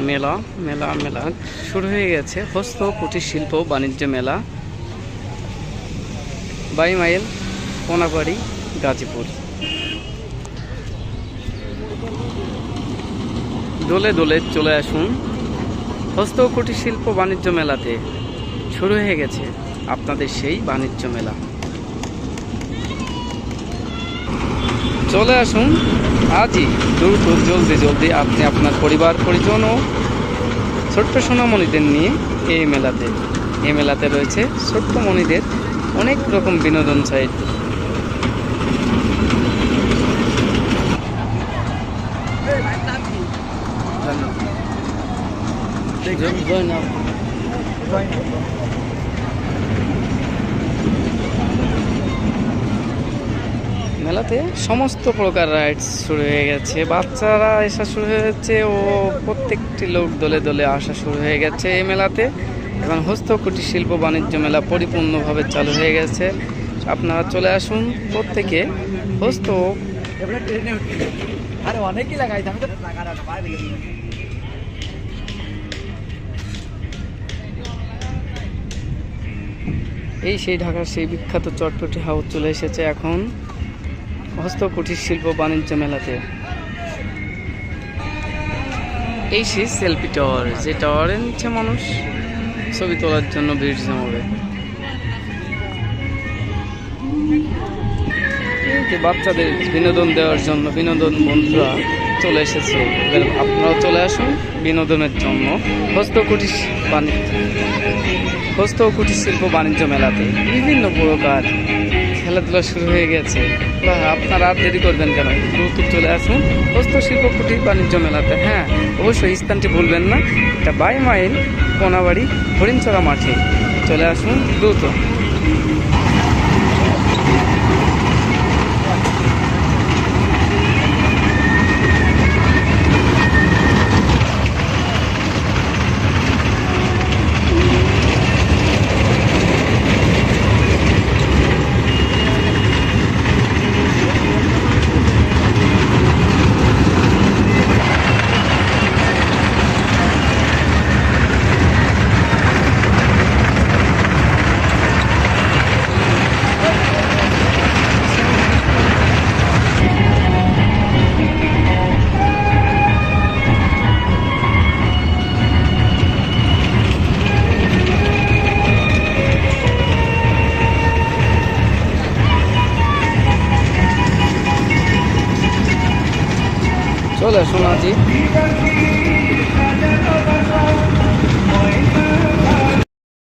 মেলা মেলা মেলা শুরু হয়ে গেছে। হস্ত, কুটির শিল্প, বাণিজ্য মেলা। বাই মাইল, কোনাবাড়ি, গাজীপুর। দোলে দোলে চলে আসুন। হস্ত, কুটির শিল্প, বাণিজ্য মেলাতে। শুরু হয়ে গেছে আপনাদের সেই বাণিজ্য মেলা। চলে আসুন। আজই দ্রুত জলদি জলদি আপনি আপনার পরিবার পরিজন ও ছোট্ট সোনামণিদের নিয়ে এই মেলাতে। এই মেলাতে রয়েছে ছোট্ট মণিদের অনেক রকম বিনোদন সাইট মেলাতে সমস্ত প্রকার রাইডস শুরু হয়ে গেছে। বাচ্চারা আসা শুরু হয়েছে ও প্রত্যেকটি লোক দলে দলে আসা শুরু হয়ে গেছে এই মেলাতে। এবং হস্ত কুটির শিল্প বাণিজ্য মেলা পরিপূর্ণভাবে চালু হয়ে গেছে। আপনারা চলে আসুন প্রত্যেকে। হস্ত এই সেই ঢাকার সেই বিখ্যাত চটপটি হাউস চলে এসেছে এখন। হস্ত কুটির শিল্প বাণিজ্য মেলাতে। এই সেই সেলফি টাওয়ার যে টাওয়ারের নিচে মানুষ ছবি তোলার জন্য ভিড় জমাবে। বাচ্চাদের বিনোদন দেওয়ার জন্য বিনোদন বন্ধুরা চলে এসেছে। এবার আপনারাও চলে আসুন বিনোদনের জন্য হস্ত কুটির বাণিজ্য হস্ত কুটির শিল্প বাণিজ্য মেলাতে। বিভিন্ন প্রকার খেলাধুলা শুরু হয়ে গেছে। বা আপনারা আর দেরি করবেন কেন? দ্রুত চলে আসুন। হস্তশিল্প কুটির বাণিজ্য মেলাতে। হ্যাঁ অবশ্যই স্থানটি ভুলবেন না। এটা বাই মাইল কোনাবাড়ি হরিণচড়া মাঠে। চলে আসুন দ্রুত। 我的收垃圾。